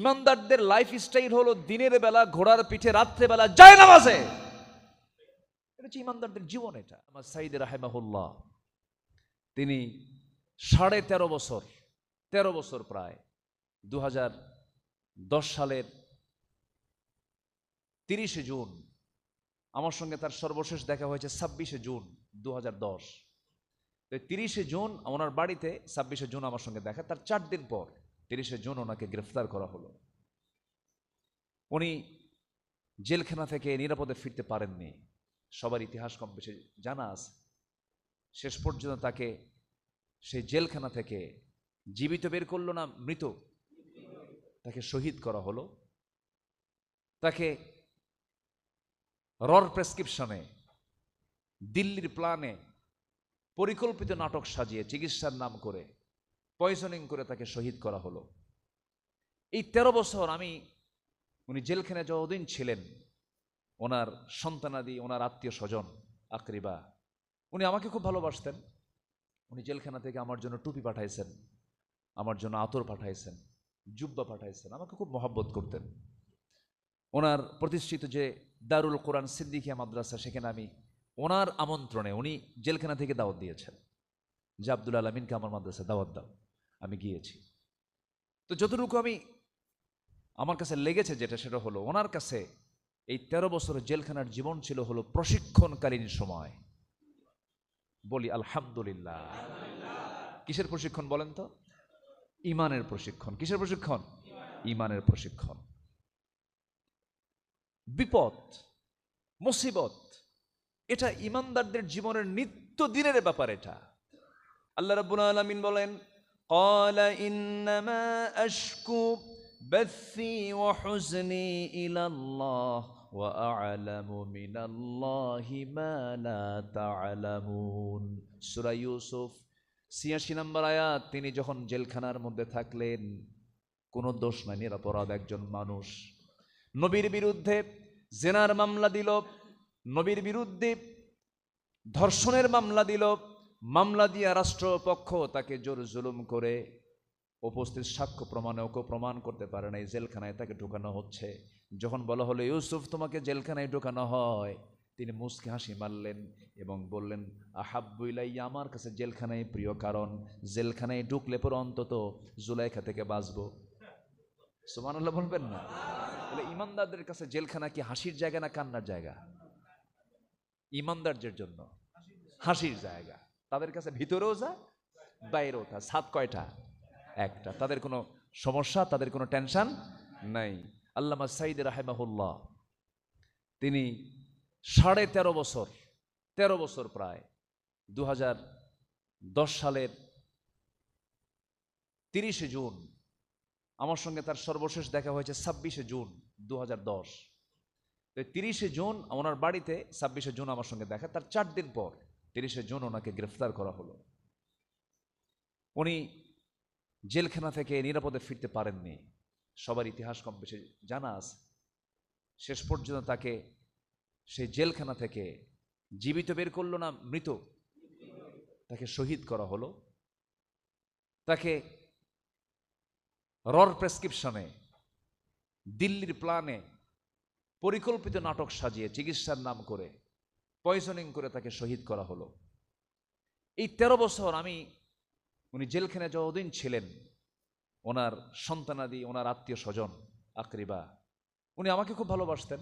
ইমানদারদের life style হলো দিনের বেলা, ঘোড়ার পিঠে, রাত্রে বেলা যায় নামাজে এটা হচ্ছে ইমানদারদের জীবন এটা। আমার সাইদ রাহেমাহুল্লাহ, তিনি সাড়ে তেরো বছর তেরো বছর প্রায় দু দশ সালের তিরিশে জুন, আমার সঙ্গে তার সর্বশেষ দেখা হয়েছে ছাব্বিশে জুন দু হাজার দশ তিরিশে জুন, ওনার বাড়িতে ছাব্বিশে জুন আমার সঙ্গে দেখা, তার চার দিন পর। তিরিশে জুন ওনাকে গ্রেফতার করা হলো। উনি জেলখানা থেকে নিরাপদে ফিরতে পারেননি। সবার ইতিহাস কম বেশি জানা আছে। শেষ পর্যন্ত তাকে সেই জেলখানা থেকে জীবিত বের করল না, মৃত। তাকে শহীদ করা হলো। তাকে রর প্রেসক্রিপশনে, দিল্লির প্ল্যানে পরিকল্পিত নাটক সাজিয়ে চিকিৎসার নাম করে পয়জনিং করে তাকে শহীদ করা হলো। এই তেরো বছর আমি, উনি জেলখানায় যতদিন ছিলেন, ওনার সন্তানাদি, ওনার আত্মীয় স্বজন আকরিবা উনি আমাকে খুব ভালোবাসতেন। উনি জেলখানা থেকে আমার জন্য টুপি পাঠাইছেন, আমার জন্য আতর পাঠাইছেন, জুব্বা পাঠাইছেন, আমাকে খুব মহব্বত করতেন। ওনার প্রতিষ্ঠিত যে দারুল কোরআন সিদ্দিকিয়া মাদ্রাসা, সেখানে আমি ওনার আমন্ত্রণে উনি জেলখানা থেকে দাওয়াত দিয়েছেন। যে আব্দুল আলমিনকে আমার মাদ্রাসা দাওয়াত দাও। আমি গিয়েছি। তো যতটুকু আমি আমার কাছে লেগেছে যেটা, সেটা হলো ওনার কাছে এই তেরো বছরের জেলখানার জীবন ছিল হলো প্রশিক্ষণকালীন সময়। বলি আলহামদুলিল্লাহ। কিসের প্রশিক্ষণ বলেন তো? ইমানের প্রশিক্ষণ। কিসের প্রশিক্ষণ? ইমানের প্রশিক্ষণ। বিপদ, মুসিবত, এটা ইমানদারদের জীবনের নিত্য দিনের ব্যাপার এটা। আল্লাহ রাব্বুল আলামিন বলেন قال إنما أشكو بثي وحزني إلى الله وأعلم من الله ما لا تعلمون সূরা ইউসুফ ছিয়াশি নম্বর আয়াত তিনি যখন জেলখানার মধ্যে থাকলেন কোনো দোষ নাই নিরপরাধ একজন মানুষ নবীর বিরুদ্ধে জেনার মামলা দিল নবীর বিরুদ্ধে ধর্ষণের মামলা দিল মামলা দিয়া রাষ্ট্রপক্ষ তাকে জোর জুলুম করে উপস্থিত সাক্ষ্য প্রমাণে ওকে প্রমাণ করতে পারে না এই জেলখানায় তাকে ঢোকানো হচ্ছে। যখন বলা হলো, ইউসুফ, তোমাকে জেলখানায় ঢোকানো হয়? তিনি মুসকে হাসি মারলেন এবং বললেন আহাব্বুইলাই আমার কাছে জেলখানায় প্রিয় কারণ। জেলখানায় ঢুকলে পর অন্তত জুলাইখা থেকে বাঁচবো। সুমানুল্লাহ বলবেন না। তাহলে ইমানদারদের কাছে জেলখানা কি হাসির জায়গা না কান্নার জায়গা? ইমানদারদের জন্য হাসির জায়গা। তাদের কাছে ভিতরেও যা, বাইরেও তা। সাত কয়টা? একটা। তাদের কোনো সমস্যা, তাদের কোনো টেনশন নাই। আল্লামা সাইদ রাহেমাহুল্লাহ, তিনি সাড়ে তেরো বছর তেরো বছর প্রায় দু দশ সালের তিরিশে জুন, আমার সঙ্গে তার সর্বশেষ দেখা হয়েছে ছাব্বিশে জুন দু হাজার দশ। তো তিরিশে জুন, ওনার বাড়িতে ছাব্বিশে জুন আমার সঙ্গে দেখা, তার চার দিন পর। তিরিশে জুন ওনাকে গ্রেফতার করা হলো। উনি জেলখানা থেকে নিরাপদে ফিরতে পারেননি। সবার ইতিহাস কম বেশি জানা আছে। শেষ পর্যন্ত তাকে সেই জেলখানা থেকে জীবিত বের করল না, মৃত। তাকে শহীদ করা হলো। তাকে রর প্রেসক্রিপশনে, দিল্লির প্ল্যানে পরিকল্পিত নাটক সাজিয়ে চিকিৎসার নাম করে পয়জনিং করে তাকে শহীদ করা হলো। এই তেরো বছর আমি, উনি জেলখানায় যতদিন ছিলেন, ওনার সন্তানাদি ওনার আত্মীয় স্বজন, আকরিবা, উনি আমাকে খুব ভালোবাসতেন।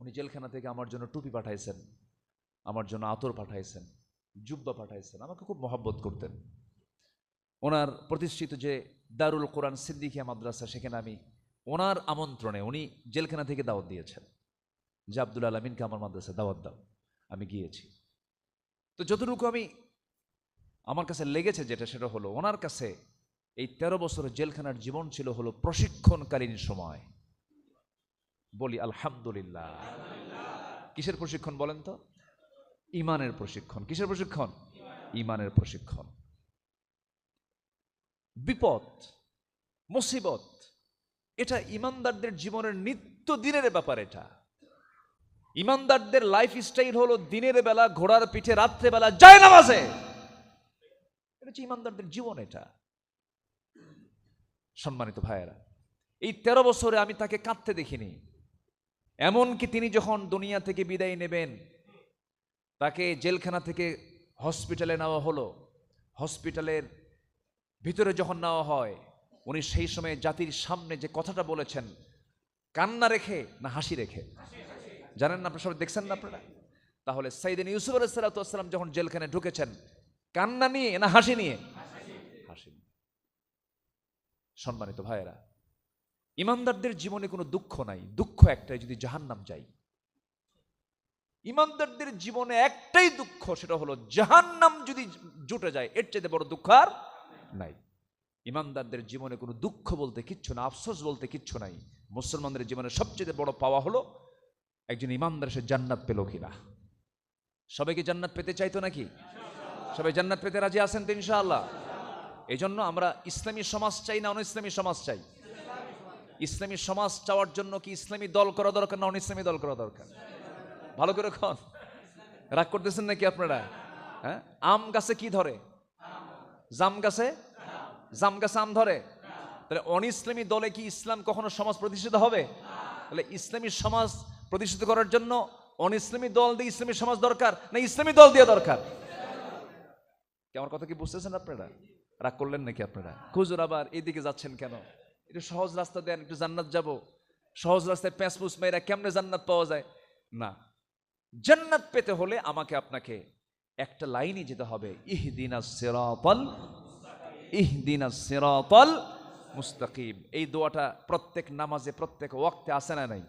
উনি জেলখানা থেকে আমার জন্য টুপি পাঠাইছেন, আমার জন্য আতর পাঠাইছেন, জুব্বা পাঠাইছেন, আমাকে খুব মহব্বত করতেন। ওনার প্রতিষ্ঠিত যে দারুল কোরআন সিদ্দিকিয়া মাদ্রাসা, সেখানে আমি ওনার আমন্ত্রণে উনি জেলখানা থেকে দাওয়াত দিয়েছেন। যে আব্দুল আলমিনকে আমার মাদ্রাসা দাওয়াত দাও। আমি গিয়েছি। তো যতটুকু আমি আমার কাছে লেগেছে যেটা, সেটা হলো ওনার কাছে এই তেরো বছরের জেলখানার জীবন ছিল হলো প্রশিক্ষণকালীন সময়। বলি আলহামদুলিল্লাহ। কিসের প্রশিক্ষণ বলেন তো? ইমানের প্রশিক্ষণ। কিসের প্রশিক্ষণ? ইমানের প্রশিক্ষণ। বিপদ, মুসিবত, এটা ইমানদারদের জীবনের নিত্য দিনের ব্যাপার এটা। ইমানদারদের লাইফ স্টাইল হলো দিনের বেলা, ঘোড়ার পিঠে, রাত্রে বেলা যায় নামাজে। হচ্ছে ইমানদারদের জীবন এটা। সম্মানিত ভাইয়েরা, এই তেরো বছরে আমি তাকে কাঁদতে দেখিনি। এমনকি তিনি যখন দুনিয়া থেকে বিদায় নেবেন, তাকে জেলখানা থেকে হসপিটালে নেওয়া হলো। হসপিটালের ভিতরে যখন নেওয়া হয়, উনি সেই সময় জাতির সামনে যে কথাটা বলেছেন, কান্না রেখে না হাসি রেখে? জানেন না আপনারা সবাই দেখছেন না আপনারা? তাহলে সাইদিন ইউসুফ আলাইসালাম যখন জেলখানে ঢুকেছেন, কান্না নিয়ে না হাসি নিয়ে? হাসি সম্মানিত ভাইয়েরা, ইমানদারদের জীবনে কোনো দুঃখ নাই, দুঃখ একটাই যদি জাহান্নাম যাই। ইমানদারদের জীবনে একটাই দুঃখ, সেটা হলো জাহান্নাম যদি জুটে যায়, এর চাইতে বড় দুঃখ আর নাই। ইমানদারদের জীবনে কোনো দুঃখ বলতে কিচ্ছু না, আফসোস বলতে কিচ্ছু নাই। মুসলমানদের জীবনে সবচেয়ে বড় পাওয়া হলো একজন ইমানদার সে জান্নাত পেল কিনা? সবাই কি জান্নাত পেতে চাইতো নাকি? সবাই জান্নাত পেতে রাজি আছেন তো ইনশাআল্লাহ? এই জন্য আমরা ইসলামী সমাজ চাই না অন ইসলামী সমাজ চাই? ইসলামী সমাজ চাওয়ার জন্য কি ইসলামী দল করা দরকার না অন ইসলামী দল করা দরকার? ভালো করে খন রাগ করতেছেন নাকি আপনারা? হ্যাঁ? আম গাছে কি ধরে? জাম গাছে? জাম গাছে আম ধরে? তাহলে অন ইসলামী দলে কি ইসলাম কখনো সমাজ প্রতিষ্ঠিত হবে? তাহলে ইসলামী সমাজ প্রতিষ্ঠিত করার জন্য অন ইসলামী দল দিয়ে ইসলামী সমাজ দরকার না ইসলামী দল দিয়ে দরকার? কি, আমার কথা কি বুঝতেছেন আপনারা? রাগ করলেন নাকি আপনারা? খুজুর আবার এইদিকে যাচ্ছেন কেন? একটু সহজ রাস্তা দেন, একটু জান্নাত যাব। সহজ রাস্তায় প্যাঁচ পুস মেয়েরা কেমনে জান্নাত পাওয়া যায়? না। জান্নাত পেতে হলে আমাকে আপনাকে একটা লাইনই যেতে হবে। ইহদিনা সিরাতাল ইহদিনা সিরাতাল মুস্তাকিম। এই দোয়াটা প্রত্যেক নামাজে, প্রত্যেক ওয়াক্তে আসে না নাই?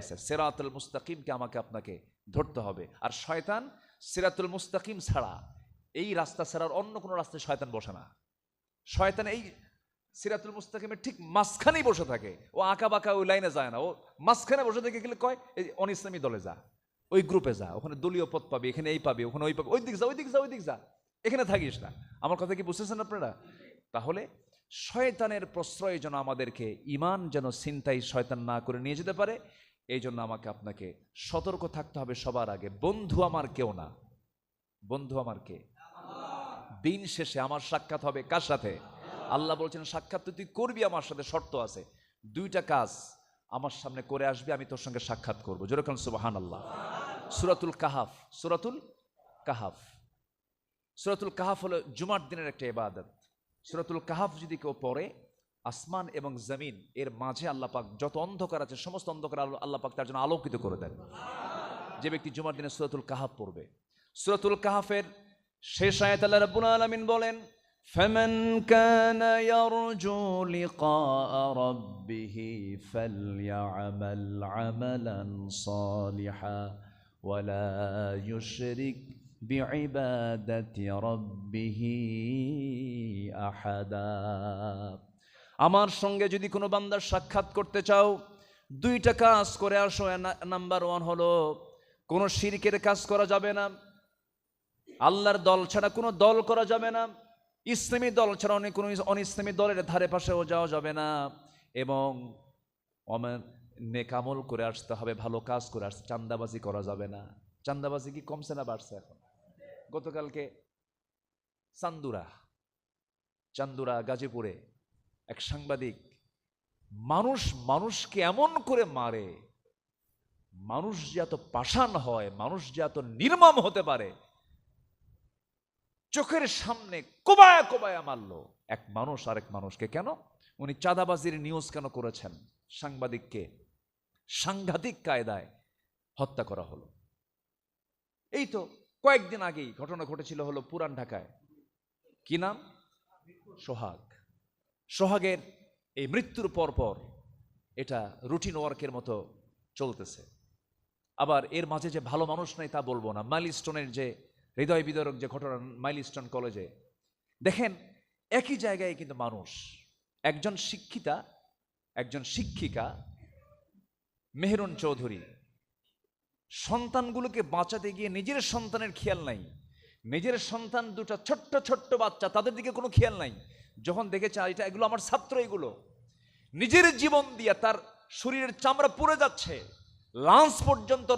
আছে। সেরাতুল মুস্তাকিমকে আমাকে আপনাকে ধরতে হবে। আর শয়তান সিরাতুল মুস্তাকিম ছাড়া এই রাস্তা ছাড়ার অন্য কোনো রাস্তায় শয়তান বসে না। শয়তান এই সিরাতুল মুস্তাকিমের ঠিক মাঝখানেই বসে থাকে। ও আঁকা বাঁকা ওই লাইনে যায় না। ও মাঝখানে বসে থেকে গেলে কয়, এই অন ইসলামী দলে যা, ওই গ্রুপে যা, ওখানে দলীয় পদ পাবি, এখানে এই পাবি, ওখানে ওই পাবি, ওই দিক যা, ওই দিক যা, ওই দিক যা। এখানে থাকিস না। আমার কথা কি বুঝতেছেন আপনারা? তাহলে শয়তানের প্রশ্রয় যেন আমাদেরকে ইমান যেন চিন্তাই শয়তান না করে নিয়ে যেতে পারে এই জন্য আমাকে আপনাকে সতর্ক থাকতে হবে সবার আগে। বন্ধু আমার কেউ না। বন্ধু আমার কে? দিন শেষে আমার সাক্ষাৎ হবে কার সাথে? আল্লাহ বলছেন, সাক্ষাৎ তো তুই করবি, আমার সাথে শর্ত আছে। দুইটা কাজ আমার সামনে করে আসবি, আমি তোর সঙ্গে সাক্ষাৎ করব। যেরকম সুবাহান আল্লাহ সুরাতুল কাহাফ। সুরাতুল কাহাফ। সুরাতুল কাহাফ হলো জুমার দিনের একটা ইবাদত। সুরাতুল কাহাফ যদি কেউ পড়ে আসমান এবং জমিন এর মাঝে আল্লাহ পাক যত অন্ধকার আছে সমস্ত অন্ধকার আলো- আল্লাহ পাক তার জন্য আলোকিত করে দেন যে ব্যক্তি জুমার দিনে সুরাতুল কাহাফ পড়বে সুরাতুল কাহাফের শেষ আয়াত আল্লাহ রাব্বুল আলামিন বলেন فمن كان يرجو لقاء ربه فليعمل عملا صالحا ولا يشرك بعبادة ربه أحدا আমার সঙ্গে যদি কোনো বান্দার সাক্ষাৎ করতে চাও, দুইটা কাজ করে আসো। নাম্বার ওয়ান হলো, কোনো শিরকের কাজ করা যাবে না। আল্লাহর দল ছাড়া কোনো দল করা যাবে না। ইসলামী দল ছাড়া অনেক কোনো অনিসলামী দলের ধারে পাশেও যাওয়া যাবে না। এবং নেকামল করে আসতে হবে, ভালো কাজ করে আসতে চান্দাবাজি করা যাবে না। চান্দাবাজি কি কমছে না বাড়ছে এখন? গতকালকে চান্দুরা চান্দুরা গাজীপুরে এক সাংবাদিক, মানুষ মানুষকে এমন করে মারে, মানুষ যে এত পাষাণ হয়, মানুষ যে এত নির্মম হতে পারে, চোখের সামনে কোবায়া কোবায়া মারলো। এক মানুষ আরেক মানুষকে, কেন? উনি চাঁদাবাজির নিউজ কেন করেছেন? সাংবাদিককে, সাংঘাতিক কায়দায় হত্যা করা হলো। এই তো কয়েকদিন আগেই ঘটনা ঘটেছিল হলো পুরান ঢাকায়। কি নাম? সোহাগ। সোহাগের এই মৃত্যুর পর পর এটা রুটিন ওয়ার্কের মতো চলতেছে। আবার এর মাঝে যে ভালো মানুষ নাই তা বলব না। মাইলস্টোনের যে হৃদয় বিদারক যে ঘটনা মাইলস্টোন কলেজে দেখেন, একই জায়গায় কিন্তু মানুষ। একজন শিক্ষিতা, একজন শিক্ষিকা, মেহরুন চৌধুরী, সন্তানগুলোকে বাঁচাতে গিয়ে নিজের সন্তানের খেয়াল নাই। নিজের সন্তান দুটা ছোট্ট ছোট্ট বাচ্চা, তাদের দিকে কোনো খেয়াল নাই। যখন দেখেছে "আ, এটা এগুলো আমার ছাত্র এগুলো। নিজের জীবন দিয়ে তার শরীরের চামড়া পুড়ে যাচ্ছে লাঞ্চ পর্যন্ত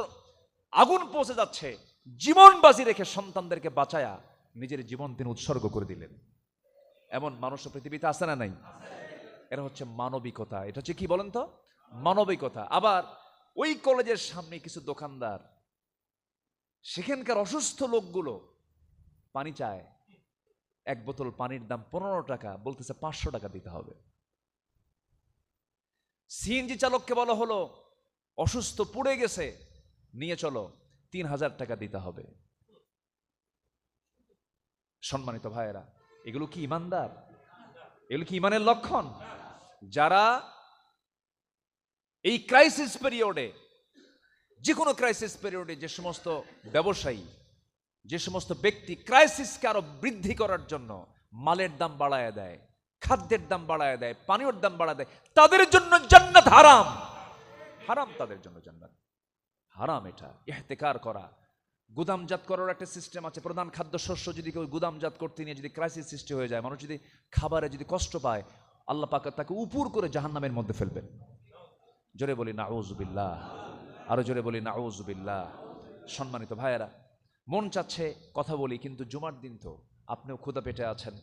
আগুন পৌঁছে যাচ্ছে জীবন বাজি রেখে সন্তানদেরকে বাঁচায়া নিজের জীবন তিনি উৎসর্গ করে দিলেন। এমন মানুষ পৃথিবীতে আছে না নাই? এরা হচ্ছে মানবিকতা। এটা হচ্ছে কি বলেন তো? মানবিকতা। আবার ওই কলেজের সামনে কিছু দোকানদার সেখানকার অসুস্থ লোকগুলো পানি চায়। এক বোতল পানির দাম পনেরো টাকা, বলতেছে পাঁচশো টাকা দিতে হবে। সিএনজি চালককে বলা হলো, অসুস্থ পড়ে গেছে, নিয়ে চলো, তিন হাজার টাকা দিতে হবে। সম্মানিত ভাইয়েরা, এগুলো কি ইমানদার? এগুলো কি ইমানের লক্ষণ? যারা এই ক্রাইসিস পিরিয়ডে যে কোনো ক্রাইসিস পিরিয়ডে যে সমস্ত ব্যবসায়ী যে সমস্ত ব্যক্তি ক্রাইসিসকে আরও বৃদ্ধি করার জন্য মালের দাম বাড়ায় দেয়, খাদ্যের দাম বাড়ায় দেয়, পানীয়র দাম বাড়ায় দেয়, তাদের জন্য জান্নাত হারাম। হারাম তাদের জন্য জান্নাত। হারাম এটা। ইহতেকার করা। গুদামজাত করার একটা সিস্টেম আছে। প্রধান খাদ্য শস্য যদি কেউ গুদামজাত করতে নিয়ে যদি ক্রাইসিস সৃষ্টি হয়ে যায়, মানুষ যদি খাবারে যদি কষ্ট পায়, আল্লাহ পাক তাকে উপুর করে জাহান্নামের মধ্যে ফেলবেন। জোরে বলি নাউজুবিল্লাহ আরও জোরে বলি নাউজুবিল্লাহ সম্মানিত ভাইয়েরা মন চাচ্ছে কথা বলি, কিন্তু জুমার দিন তো। আপনিও ক্ষুদা পেটে আছেন,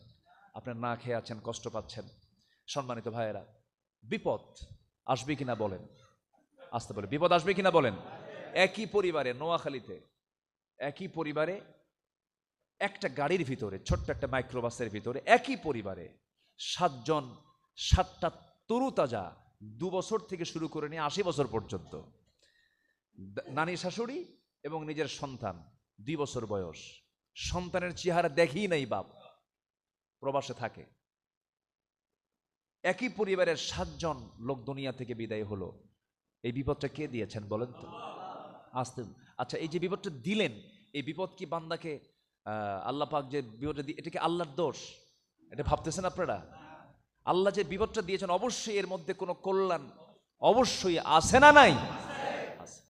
আপনার না খেয়ে আছেন, কষ্ট পাচ্ছেন। সম্মানিত ভাইয়েরা, বিপদ আসবে কিনা বলেন? আসতে বলে বিপদ আসবে কিনা বলেন? একই পরিবারে, নোয়াখালীতে, একই পরিবারে একটা গাড়ির ভিতরে, ছোট্ট একটা মাইক্রোবাসের ভিতরে, একই পরিবারে সাতজন, সাতটা তরুতাজা দু বছর থেকে শুরু করে নিয়ে আশি বছর পর্যন্ত। নানি শাশুড়ি এবং নিজের সন্তান। দুই বছর বয়স। সন্তানের চেহারা দেখেই নাই বাপ। প্রবাসে থাকে। একই পরিবারের সাতজন লোক দুনিয়া থেকে বিদায় হলো। এই বিপদটা কে দিয়েছেন বলেন তো? আসতে। আচ্ছা এই যে বিপদটা দিলেন, এই বিপদ কি বান্দাকে আল্লাহ পাক যে বিপদটা দিয়ে এটা কি আল্লাহর দোষ? এটা ভাবতেছেন আপনারা? আল্লাহ যে বিপদটা দিয়েছেন, অবশ্যই এর মধ্যে কোনো কল্যাণ অবশ্যই আছে না নাই?